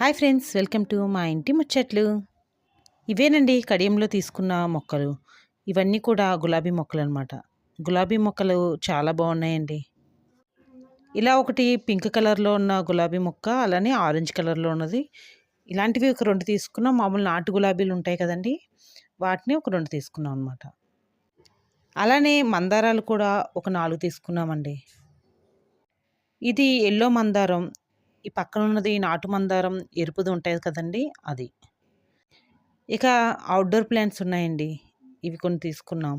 Hi friends welcome to మా ఇంటి ముచ్చట్లు. ఇవేనండి కడియంలో తీసుకున్న మొక్కలు. ఇవన్నీ కూడా గులాబీ మొక్కలు అనమాట గులాబీ మొక్కలు చాలా బాగున్నాయండి. ఇలా ఒకటి పింక్ కలర్లో ఉన్న గులాబీ మొక్క అలానే ఆరెంజ్ కలర్లో ఉన్నది. ఇలాంటివి ఒక రెండు తీసుకున్నాం. మామూలు నాటు గులాబీలు ఉంటాయి కదండి వాటిని ఒక రెండు తీసుకున్నాం అనమాట అలానే మందారాలు కూడా ఒక నాలుగు తీసుకున్నామండి. ఇది ఎల్లో మందారం ఈ పక్కన ఉన్నది నాటు మందారం ఎరుపుది ఉంటాయి కదండి అది. ఇక అవుట్డోర్ ప్లాంట్స్ ఉన్నాయండి ఇవి కొన్ని తీసుకున్నాం.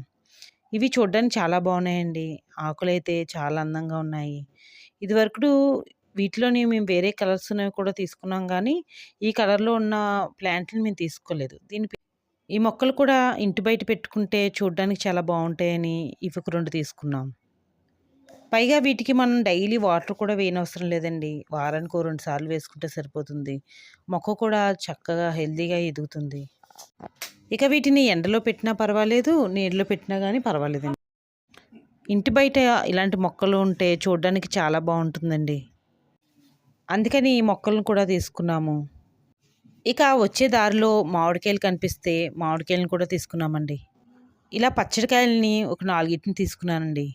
ఇవి చూడడానికి చాలా బాగున్నాయండి ఆకులు అయితే చాలా అందంగా ఉన్నాయి. ఇదివరకు వీటిలోని మేము వేరే కలర్స్ ఉన్నవి కూడా తీసుకున్నాం కానీ ఈ కలర్లో ఉన్న ప్లాంట్ని మేము తీసుకోలేదు. దీని ఈ మొక్కలు కూడా ఇంటి బయట పెట్టుకుంటే చూడడానికి చాలా బాగుంటాయని ఇవి ఒక రెండు తీసుకున్నాం. పైగా వీటికి మనం డైలీ వాటర్ కూడా వేయనవసరం లేదండి. వారానికి రెండు సార్లు వేసుకుంటే సరిపోతుంది. మొక్క కూడా చక్కగా హెల్తీగా ఎదుగుతుంది. ఇక వీటిని ఎండలో పెట్టినా పర్వాలేదు నీళ్ళలో పెట్టినా కానీ పర్వాలేదండి. ఇంటి బయట ఇలాంటి మొక్కలు ఉంటే చూడడానికి చాలా బాగుంటుందండి. అందుకని ఈ మొక్కలను కూడా తీసుకున్నాము. ఇక వచ్చే దారిలో మామిడికాయలు కనిపిస్తే మామిడికాయలను కూడా తీసుకున్నామండి. ఇలా పచ్చడికాయలని ఒక నాలుగింటిని తీసుకున్నానండి.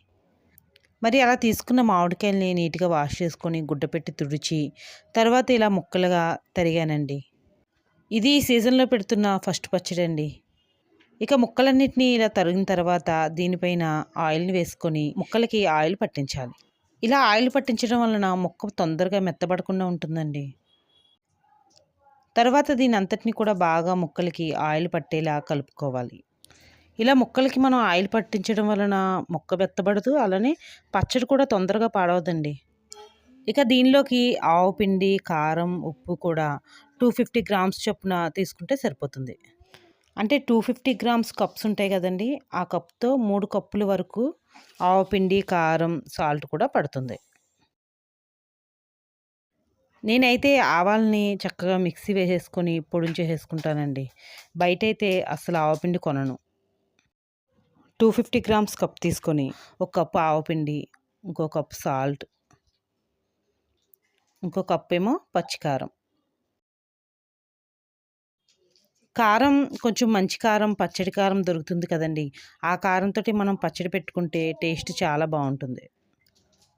మరి అలా తీసుకున్న మామిడికాయల్ని నీట్గా వాష్ చేసుకొని గుడ్డ పెట్టి తుడిచి తర్వాత ఇలా ముక్కలుగా తరిగానండి. ఇది ఈ సీజన్లో పెడుతున్న ఫస్ట్ పచ్చడి అండి ఇక ముక్కలన్నింటినీ ఇలా తరిగిన తర్వాత దీనిపైన ఆయిల్ని వేసుకొని ముక్కలకి ఆయిల్ పట్టించాలి. ఇలా ఆయిల్ పట్టించడం వలన ముక్క తొందరగా మెత్తబడకుండా ఉంటుందండి. తర్వాత దీని అంతటిని కూడా బాగా ముక్కలకి ఆయిల్ పట్టేలా కలుపుకోవాలి. ఇలా ముక్కలకి మనం ఆయిల్ పట్టించడం వలన ముక్క బెత్తబడదు అలానే పచ్చడి కూడా తొందరగా పాడవదండి ఇక దీనిలోకి ఆవు పిండి కారం ఉప్పు కూడా టూ ఫిఫ్టీ గ్రామ్స్ చొప్పున తీసుకుంటే సరిపోతుంది. అంటే టూ ఫిఫ్టీ గ్రామ్స్ కప్స్ ఉంటాయి కదండి ఆ కప్తో మూడు కప్పుల వరకు ఆవు పిండి కారం సాల్ట్ కూడా పడుతుంది. నేనైతే ఆవాల్ని చక్కగా మిక్సీ వేసేసుకొని పొడించేసేసుకుంటానండి బయట అయితే అసలు ఆవపిండి కొనను. టూ ఫిఫ్టీ గ్రామ్స్ కప్ తీసుకొని ఒక కప్పు ఆవపిండి ఇంకో కప్పు సాల్ట్ ఇంకో కప్ ఏమో పచ్చికారం కారం. కొంచెం మంచి కారం పచ్చడి కారం దొరుకుతుంది కదండి. ఆ కారంతో మనం పచ్చడి పెట్టుకుంటే టేస్ట్ చాలా బాగుంటుంది.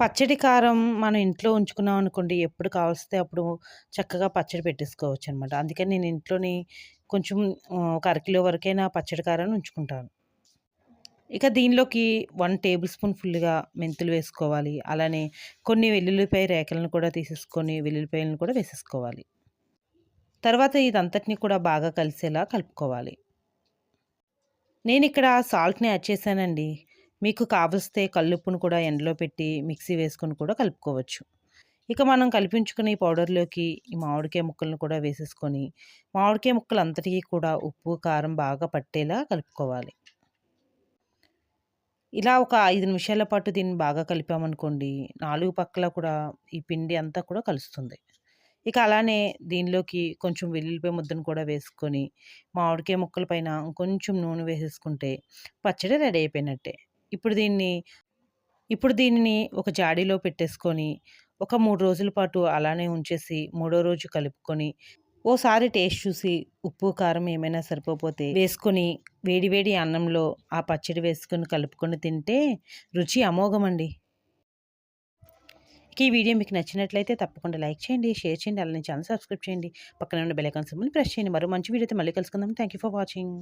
పచ్చడి కారం మనం ఇంట్లో ఉంచుకున్నాం అనుకోండి ఎప్పుడు కావలిస్తే అప్పుడు చక్కగా పచ్చడి పెట్టేసుకోవచ్చు అనమాట అందుకని నేను ఇంట్లోని కొంచెం ఒక అరకిలో వరకైనా పచ్చడి కారాన్ని ఉంచుకుంటాను. ఇక దీనిలోకి వన్ టేబుల్ స్పూన్ ఫుల్గా మెంతులు వేసుకోవాలి. అలానే కొన్ని వెల్లుల్లిపాయ రేఖలను కూడా తీసేసుకొని వెల్లుల్లిపాయలను కూడా వేసేసుకోవాలి. తర్వాత ఇదంతటిని కూడా బాగా కలిసేలా కలుపుకోవాలి. నేను ఇక్కడ సాల్ట్ని యాడ్ చేశానండి. మీకు కావలిస్తే కల్లుప్పును కూడా ఎండలో పెట్టి మిక్సీ వేసుకొని కూడా కలుపుకోవచ్చు. ఇక మనం కల్పించుకుని ఈ పౌడర్లోకి ఈ మామిడికాయ ముక్కలను కూడా వేసేసుకొని మామిడికాయ ముక్కలు అంతటికీ కూడా ఉప్పు కారం బాగా పట్టేలా కలుపుకోవాలి. ఇలా ఒక ఐదు నిమిషాల పాటు దీన్ని బాగా కలిపామనుకోండి నాలుగు పక్కల కూడా ఈ పిండి అంతా కూడా కలుస్తుంది. ఇక అలానే దీనిలోకి కొంచెం వెల్లుల్లిపాయ ముద్దను కూడా వేసుకొని మామిడికాయ ముక్కల పైన కొంచెం నూనె వేసేసుకుంటే పచ్చడి రెడీ అయిపోయినట్టే. ఇప్పుడు దీన్ని ఇప్పుడు దీనిని ఒక జాడీలో పెట్టేసుకొని ఒక మూడు రోజుల పాటు అలానే ఉంచేసి మూడో రోజు కలుపుకొని ఓసారి టేస్ట్ చూసి ఉప్పు కారం ఏమైనా సరిపోతే వేసుకొని వేడివేడి అన్నంలో ఆ పచ్చడి వేసుకొని కలుపుకొని తింటే రుచి అమోఘమండి. ఈ వీడియో మీకు నచ్చినట్లయితే తప్పకుండా లైక్ చేయండి షేర్ చేయండి అలానే ఛానల్ సబ్స్క్రైబ్ చేయండి. పక్కన ఉన్న బెల్ ఐకాన్ సింబల్ ప్రెస్ చేయండి. మరో మంచి వీడియోతో మళ్ళీ కలుసుకుందాం. Thank you for watching.